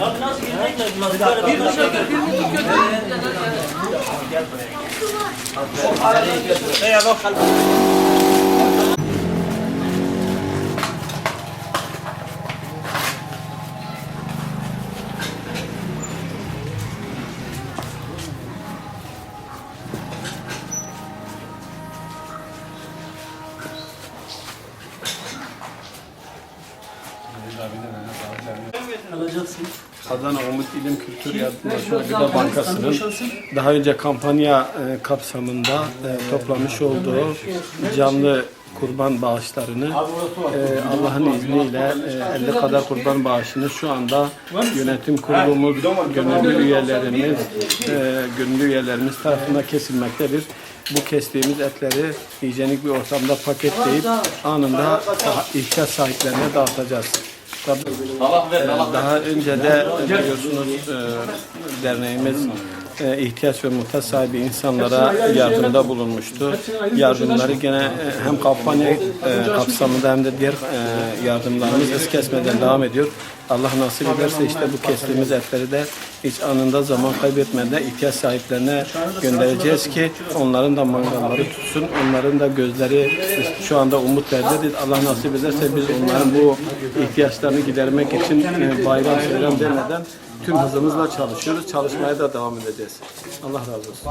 Abi nasıl girecek? Birini götür, birini götür. Gel buraya. Gel buraya. Gel buraya. Gel buraya. Adana Umut İlim Kültür Yardımlaşma Gıda Bankası'nın daha önce kampanya e, kapsamında e, toplamış olduğu canlı kurban bağışlarını e, Allah'ın izniyle e, 50 kadar kurban bağışını şu anda yönetim kurulumuz, gönüllü üyelerimiz, e, gönüllü üyelerimiz tarafından kesilmektedir. Bu kestiğimiz etleri hijyenik bir ortamda paketleyip anında ihtiyaç sahiplerine dağıtacağız. Tabii, e, daha önce de biliyorsunuz e, derneğimiz e, ihtiyaç ve muhtaç sahibi insanlara yardımda bulunmuştu. Yardımları gene e, hem kampanya e, kapsamında hem de diğer e, yardımlarımız hız kesmeden devam ediyor. Allah nasip ederse işte bu kestiğimiz etleri de hiç anında zaman kaybetmeden ihtiyaç sahiplerine göndereceğiz ki onların da mangalları tutsun, onların da gözleri şu anda umut verdedir. Allah nasip ederse biz onların bu ihtiyaçlarını gidermek için e, bayram seyran demeden tüm hızımızla çalışıyoruz. Çalışmaya da devam edeceğiz. Allah razı olsun.